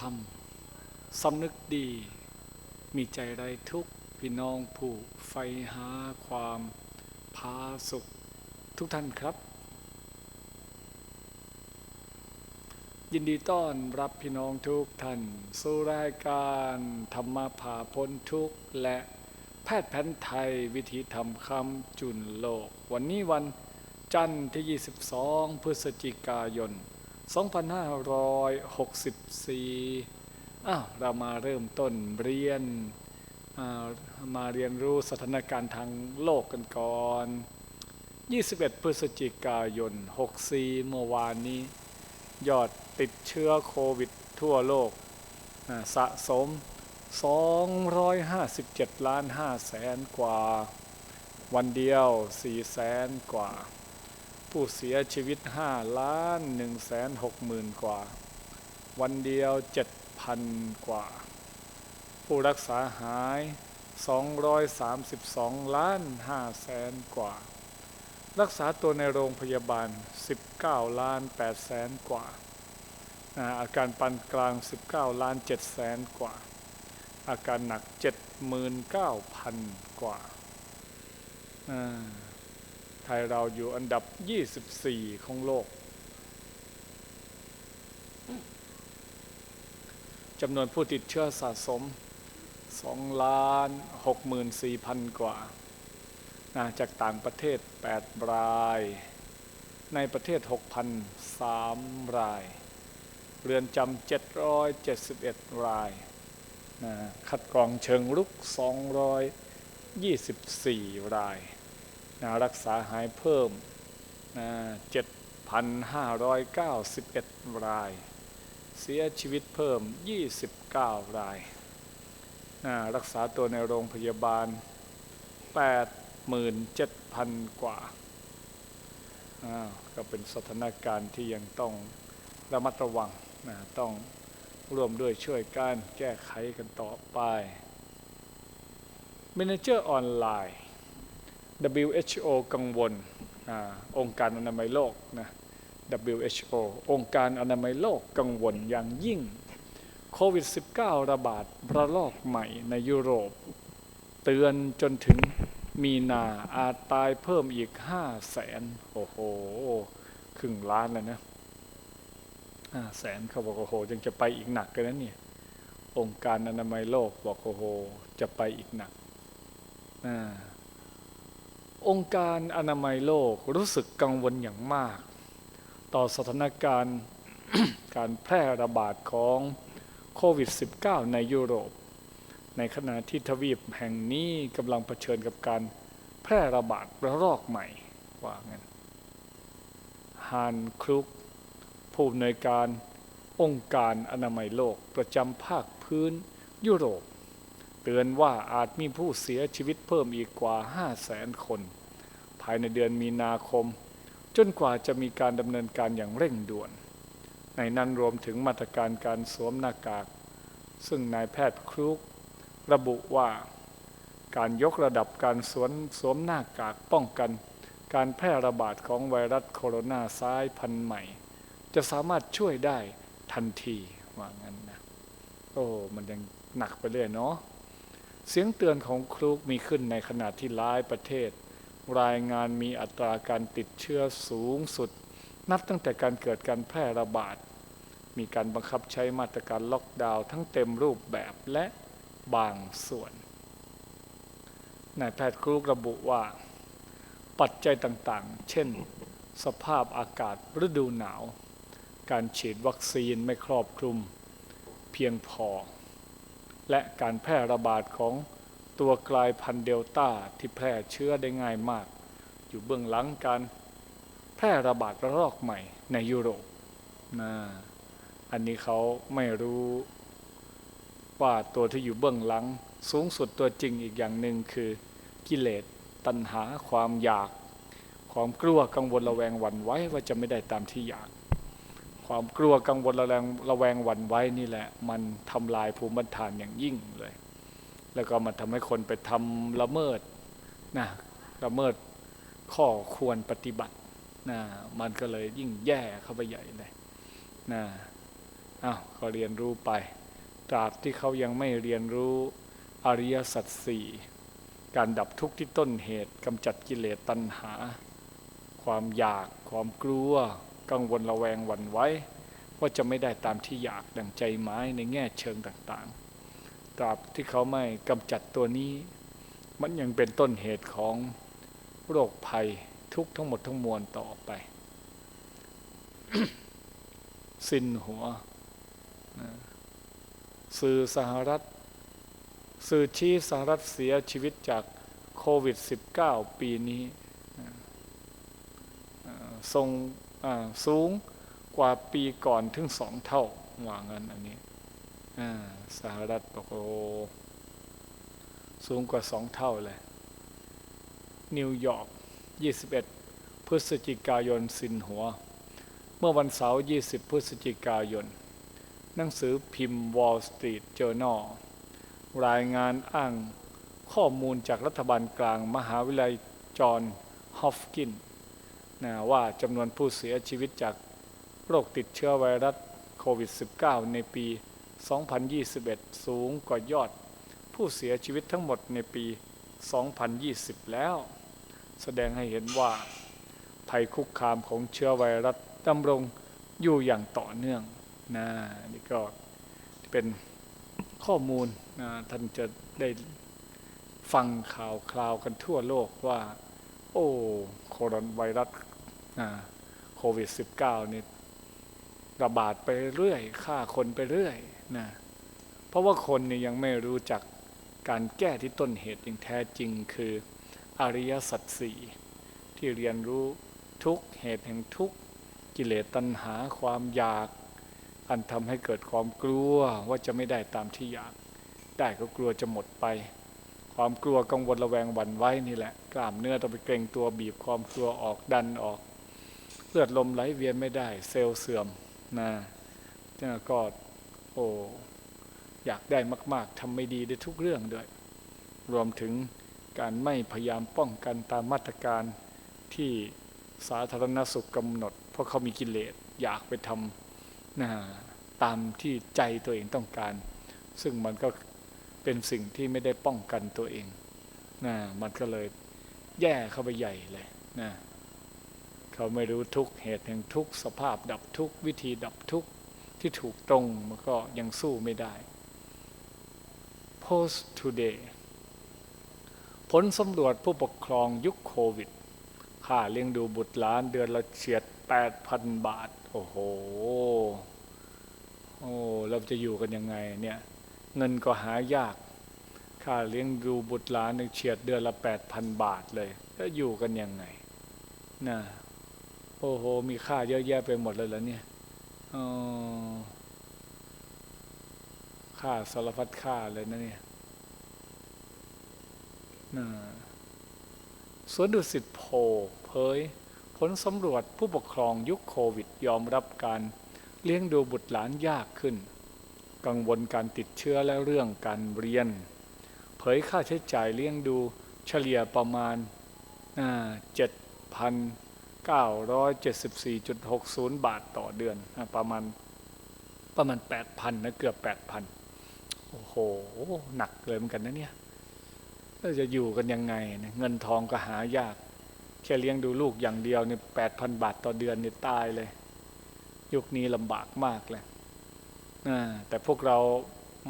ทำสำนึกดี มีใจไรทุกพี่น้องผู้ใฝ่หาความพาสุขทุกท่านครับ ยินดีต้อนรับพี่น้องทุกท่านสู่รายการธรรมผาพ้นทุกข์และแพทย์แผนไทยวิธีทำคำจุนโลก วันนี้วันจันทร์ที่ 22 พฤศจิกายน 2564อ้าวเรามาเริ่มต้นเรียนามาเรียนรู้สถานการณ์ทางโลกกันก่อน 21 พฤศจิกายน 64 เมื่อวานนี้ ยอดติดเชื้อโควิดทั่วโลกสะสม 257 ล้าน5แสนกว่า วันเดียว 4 แสนกว่า ผู้เสียชีวิต5ล้าน1แสน6หมื่นกว่า วันเดียว 7,000 กว่า ผู้รักษาหาย 232 ล้าน5แสนกว่า รักษาตัวในโรงพยาบาล 19 ล้าน8แสนกว่าอ่าอาการปานกลาง 19 ล้าน7แสนกว่า อาการหนัก 79,000 กว่าอ่า ไทยเราอยู่อันดับ 24 ของโลกจำนวนผู้ติดเชื้อสะสม2ล้าน64,000 กว่านะจากต่างประเทศ 8 ราย ในประเทศ 6,003 ราย เรือนจำ771 รายนะคัดกรองเชิงลุก 224 ราย นะรักษาหายเพิ่มนะ7,591 ราย เสียชีวิตเพิ่ม 29 รายนะรักษาตัวในโรงพยาบาล 87,000 กว่าก็เป็นสถานการณ์ที่ยังต้องระมัดระวังนะต้องร่วมด้วยช่วยกันแก้ไขกันต่อไป Manager ออนไลน์ WHO กังวลอาองค์การอนามัยโลกนะ WHO องค์การอนามัยโลกกังวลอย่างยิ่งโควิด -19 ระบาดระลอกใหม่ในยุโรป เตือนจนถึงมีนาอาจตายเพิ่มอีก5แสนโอ้โหครึ่งล้านแล้วนะห้าแสนเขาบอกโอ้โหยังจะไปอีกหนักกันนะเนี่ยองค์การอนามัยโลกบอกโอ้โหจะไปอีกหนักอ่า องค์การอนามัยโลกรู้สึกกังวลอย่างมาก ต่อสถานการณ์การแพร่ระบาดของโควิด -19 ในยุโรป ในขณะที่ทวีปแห่งนี้กำลังเผชิญกับการแพร่ระบาดระลอกใหม่ว่างั้นฮานคลุก ผู้อำนวยการองค์การอนามัยโลกประจำภาคพื้นยุโรป เตือนว่าอาจมีผู้เสียชีวิตเพิ่มอีกกว่า 5 0 0แสนคน ภายในเดือนมีนาคม จนกว่าจะมีการดำเนินการอย่างเร่งด่วน ในนั้นรวมถึงมาตรการการสวมหน้ากาก ซึ่งนายแพทย์ครุกระบุว่าการยกระดับการสวมสวมหน้ากากป้องกัน การแพร่ระบาดของไวรัสโคโรนาสายพันธุ์ใหม่ จะสามารถช่วยได้ทันทีว่างั้นนะ โอ้ มันยังหนักไปเรื่อยเนาะ เสียงเตือนของครูกมีขึ้นในขณะที่หลายประเทศ รายงานมีอัตราการติดเชื้อสูงสุด นับตั้งแต่การเกิดการแพร่ระบาด มีการบังคับใช้มาตรการล็อกดาวน์ทั้งเต็มรูปแบบและบางส่วน นายแพทย์ครูกระบุว่า ปัจจัยต่างๆ เช่น สภาพอากาศฤดูหนาว การฉีดวัคซีนไม่ครอบคลุม เพียงพอ และการแพร่ระบาดของตัวกลายพันธุ์เดลต้าที่แพร่เชื้อได้ง่ายมาก อยู่เบื้องหลังการแพร่ระบาดระลอกใหม่ในยุโรปนะอันนี้เขาไม่รู้ว่าตัวที่อยู่เบื้องหลังสูงสุดตัวจริงอีกอย่างหนึ่งคือกิเลสตัณหาความอยาก ความกลัวกังวลระแวงหวั่นไหวว่าจะไม่ได้ตามที่อยาก ความกลัวกังวลระแวงระแวงหวั่นไหวนี่แหละ มันทำลายภูมิบันทานอย่างยิ่งเลย แล้วก็มันทำให้คนไปทำละเมิดนะละเมิดข้อควรปฏิบัตินะมันก็เลยยิ่งแย่เข้าไปใหญ่เลยนะอ้าวก็เรียนรู้ไป ตราบที่เขายังไม่เรียนรู้อริยสัจสี่การดับทุกข์ที่ต้นเหตุกำจัดกิเลสตัณหา ความอยากความกลัว กังวลระแวงหวั่นไหวว่าจะไม่ได้ตามที่อยากดังใจหมายในแง่เชิงต่างๆ ตราบที่เขาไม่กำจัดตัวนี้ มันยังเป็นต้นเหตุของโรคภัยทุกทั้งหมดทั้งมวลต่อไป สิ้นหัว สื่อสหรัฐ สื่อชี้สหรัฐเสียชีวิตจากโควิด -19 ปีนี้ทรง สูงกว่าปีก่อนถึงสองเท่าว่างั้นอันนี้สหรัฐบอกโอ้สูงกว่าสองเท่าเลย นิวยอร์ก21 พฤศจิกายนสินหัว เมื่อวันเสาร์20 พฤศจิกายน หนังสือพิมพ์ Wall Street Journal รายงานอ้างข้อมูลจากรัฐบาลกลางมหาวิทยาลัยจอห์นฮอฟกิน นะว่าจำนวนผู้เสียชีวิตจากโรคติดเชื้อไวรัสโควิด -19 ในปี 2021 สูงกว่ายอด ผู้เสียชีวิตทั้งหมดในปี 2020 แล้ว แสดงให้เห็นว่าภัยคุกคามของเชื้อไวรัสดำรงอยู่อย่างต่อเนื่องนะนี่ก็เป็นข้อมูลนะท่านจะได้ฟังข่าวคราวกันทั่วโลกว่า โอ้โคโรนไวรัส โควิด -19 นี่ระบาดไปเรื่อยฆ่าคนไปเรื่อยนะเพราะว่าคนนี่ยังไม่รู้จักการแก้ที่ต้นเหตุอย่างแท้จริงคืออริยสัจสี่ที่เรียนรู้ทุกเหตุแห่งทุกกิเลสตัณหาความอยาก อันทำให้เกิดความกลัวว่าจะไม่ได้ตามที่อยาก ได้ก็กลัวจะหมดไป ความกลัวกังวลระแวงหวั่นไหวนี่แหละ กล้ามเนื้อต้องไปเกรงตัวบีบความกลัวออกดันออก เลือดลมไหลเวียนไม่ได้ เซลล์เสื่อมนะเนี่ยก็โอ้อยากได้มาก ๆทำไม่ดีได้ทุกเรื่องด้วย รวมถึงการไม่พยายามป้องกันตามมาตรการที่สาธารณสุขกำหนด เพราะเขามีกิเลสอยากไปทำนะตามที่ใจตัวเองต้องการ ซึ่งมันก็เป็นสิ่งที่ไม่ได้ป้องกันตัวเองนะมันก็เลยแย่เข้าไปใหญ่เลยนะ เขาไม่รู้ทุกเหตุแห่งทุกสภาพดับทุกวิธีดับทุกที่ถูกตรงมันก็ยังสู้ไม่ได้ Post Today ผลสำรวจผู้ปกครองยุคโควิด ค่าเลี้ยงดูบุตรหลานเดือนละเฉียด 8,000 บาท โอ้โห โอ้เราจะอยู่กันยังไงเนี่ย เงินก็หายาก ค่าเลี้ยงดูบุตรหลานหนึ่งเฉียดเดือนละ 8,000 บาทเลยแล้วอยู่กันยังไงนะ โอ้โห มีค่าเยอะแยะไปหมดเลยแล้วเนี่ยอค่าสารพัดค่าเลยนะเนี่ยสวนดุสิตโพเผย ผลสำรวจผู้ปกครองยุคโควิดยอมรับการเลี้ยงดูบุตรหลานยากขึ้น กังวลการติดเชื้อและเรื่องการเรียน เผยค่าใช้จ่ายเลี้ยงดูเฉลี่ยประมาณ 974.60 บาทต่อเดือนประมาณประมาณ 8,000นะเกือบ 8,000 โอ้โห หนักเลยเหมือนกันนะเนี่ยเราจะอยู่กันยังไงเนี่ยเงินทองก็หายาก แค่เลี้ยงดูลูกอย่างเดียวเนี่ยแปดพันบาทต่อเดือนเนี่ยตายเลย ยุคนี้ลำบากมากเลยนะแต่พวกเรา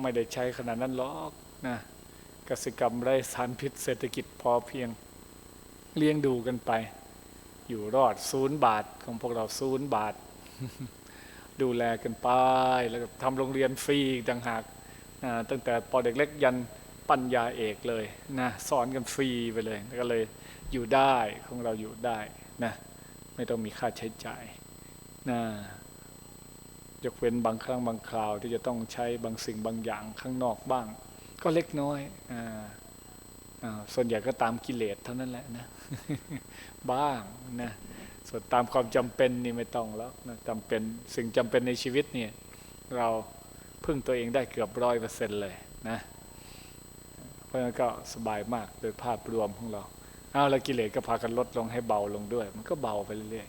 ไม่ได้ใช้ขนาดนั้นหรอกนะกสิกรรมไร้สารพิษเศรษฐกิจพอเพียงเลี้ยงดูกันไป อยู่รอดศูนย์บาทของพวกเราศูนย์บาท ดูแลกันไป แล้วก็ทำโรงเรียนฟรีอีกต่างหากตั้งแต่ปอเด็กเล็กยันปัญญาเอกเลยนะสอนกันฟรีไปเลยแล้วก็เลยอยู่ได้ของเราอยู่ได้นะไม่ต้องมีค่าใช้จ่ายนะยกเว้นบางครั้งบางคราวที่จะต้องใช้บางสิ่งบางอย่างข้างนอกบ้าง ก็เล็กน้อยอ่า ส่วนใหญ่ก็ตามกิเลสเท่านั้นแหละนะ บ้างนะส่วนตามความจำเป็นนี่ไม่ต้องแล้วนะจำเป็นสิ่งจำเป็นในชีวิตเนี่ยเราพึ่งตัวเองได้เกือบร้อยเปอร์เซ็นต์เลยนะเพราะฉะนั้นก็สบายมากโดยภาพรวมของเราเอาแล้วกิเลสก็พากันลดลงให้เบาลงด้วย มันก็เบาไปเรื่อย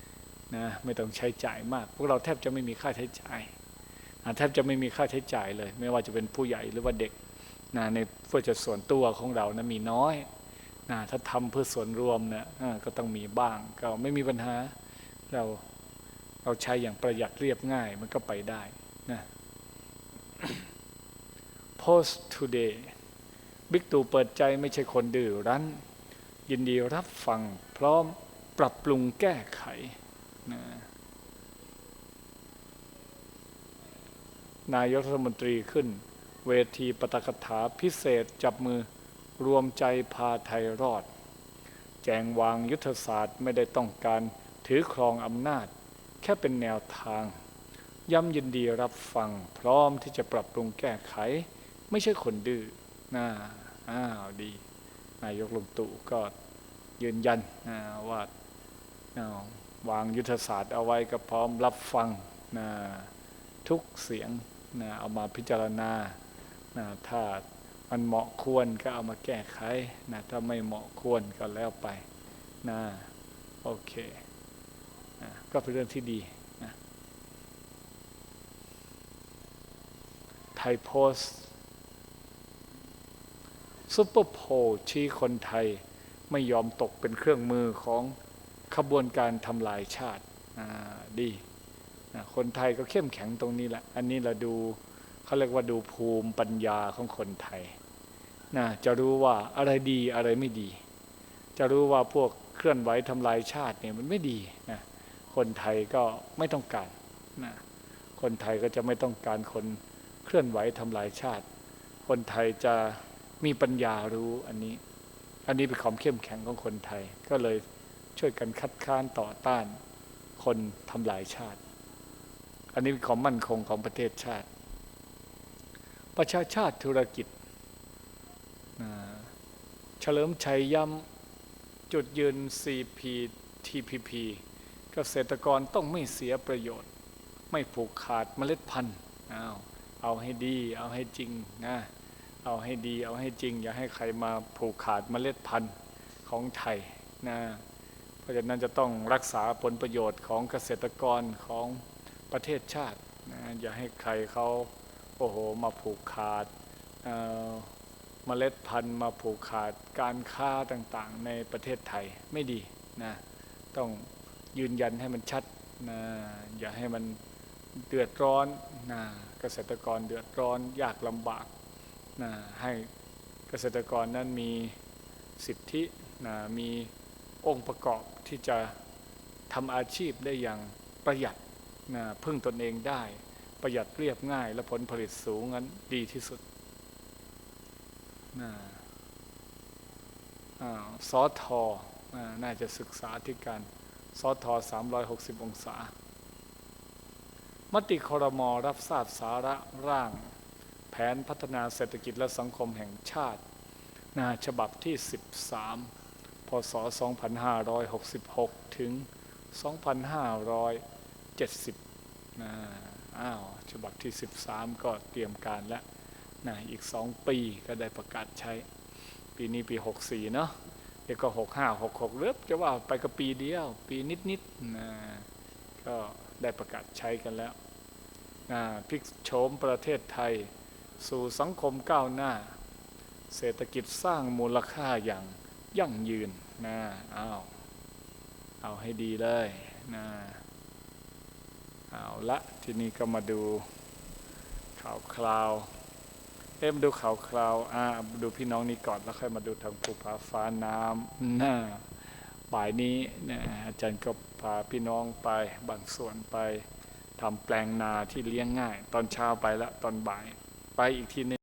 ๆนะไม่ต้องใช้จ่ายมาก พวกเราแทบจะไม่มีค่าใช้จ่ายแทบจะไม่มีค่าใช้จ่ายเลย ไม่ว่าจะเป็นผู้ใหญ่หรือว่าเด็ก นะในเพื่อจะส่วนตัวของเรานะมีน้อยนะถ้าทำเพื่อส่วนรวมเนี่ยก็ต้องมีบ้าง ก็ไม่มีปัญหาเราเราใช้อย่างประหยัดเรียบง่ายมันก็ไปได้นะ Post today บิ๊กตู่เปิดใจไม่ใช่คนดื้อรั้น ยินดีรับฟังพร้อมปรับปรุงแก้ไขนะนายกรัฐมนตรีขึ้น เวทีปตกถาพิเศษจับมือรวมใจพาไทยรอด แจงวางยุทธศาสตร์ไม่ได้ต้องการถือครองอำนาจ แค่เป็นแนวทาง ย้ำยินดีรับฟัง พร้อมที่จะปรับปรุงแก้ไข ไม่ใช่คนดื้อนะอ้าวดี นายกลุงตู่ก็ยืนยันว่าาวางยุทธศาสตร์เอาไว้ก็พร้อมรับฟังนะทุกเสียงนะเอามาพิจารณา นะถ้ามันเหมาะควรก็เอามาแก้ไขนะถ้าไม่เหมาะควรก็แล้วไปนะโอเคนะก็เป็นเรื่องที่ดีนะไทยโพสซุปเปอร์โพชี้คนไทยไม่ยอมตกเป็นเครื่องมือของขบวนการทำลายชาติอ่าดีนะคนไทยก็เข้มแข็งตรงนี้แหละ อันนี้เราดู เขาเรียกว่าดูภูมิปัญญาของคนไทยนะจะรู้ว่าอะไรดีอะไรไม่ดี จะรู้ว่าพวกเคลื่อนไหวทำลายชาติเนี่ยมันไม่ดีนะคนไทยก็ไม่ต้องการนะคนไทยก็จะไม่ต้องการคนเคลื่อนไหวทำลายชาติ คนไทยจะมีปัญญารู้อันนี้ อันนี้เป็นความเข้มแข็งของคนไทย ก็เลยช่วยกันคัดค้านต่อต้าน คนทำลายชาติ อันนี้เป็นความมั่นคงของประเทศชาติ ประชาชาติธุรกิจอ่าเฉลิมชัยย้ำจุดยืน CPTPP เกษตรกรต้องไม่เสียประโยชน์ ไม่ผูกขาดเมล็ดพันธุ์เอาเอาให้ดี เอาให้จริงนะเอาให้ดีเอาให้จริง อย่าให้ใครมาผูกขาดเมล็ดพันธุ์ของไทยนะเพราะฉะนั้นจะต้องรักษาผลประโยชน์ของเกษตรกรของประเทศชาตินะอย่าให้ใครเขาโอ้โหมาผูกขาดเอ่อเมล็ดพันธุ์มาผูกขาดการค้าต่างๆ ในประเทศไทยไม่ดีนะต้องยืนยันให้มันชัดนะอย่าให้มันเดือดร้อนนะเกษตรกรเดือดร้อนยากลำบากนะให้เกษตรกรนั้นมีสิทธินะมีองค์ประกอบที่จะทำอาชีพได้อย่างประหยัดนะพึ่งตนเองได้ ประหยัดเรียบง่าย และผลผลิตสูงนั้นดีที่สุดนะสอทอน่าจะศึกษาที่การสอทอ360 องศา มติคอรมอรับทราบสาระร่าง แผนพัฒนาเศรษฐกิจและสังคมแห่งชาตินะฉบับที่ 13 พศ 2566 ถึง 2570นะ อ้าวฉบับที่ 13 ก็เตรียมการแล้วนะอีก 2 ปีก็ได้ประกาศใช้ ปีนี้ปี 64 เนาะเดี๋ยวก็ 65 66เลือบจะว่าไปก็ปีเดียว ปีนิดๆนะก็ได้ประกาศใช้กันแล้วนะพลิกโฉมประเทศไทย สู่สังคมก้าวหน้า เศรษฐกิจสร้างมูลค่าอย่างยั่งยืนนะเอาวเอาให้ดีเลยนะ เอาละทีนี้ก็มาดูข่าวคราว เอ็มดูข่าวคราวอ่าดูพี่น้องนี้ก่อนแล้วค่อยมาดูทางภูผาฟ้าน้ำหน้าบ่ายนี้นะอาจารย์ก็พาพี่น้องไปบางส่วนไปทำแปลงนาที่เลี้ยงง่าย ตอนเช้าไปแล้วตอนบ่ายไปอีกทีนึง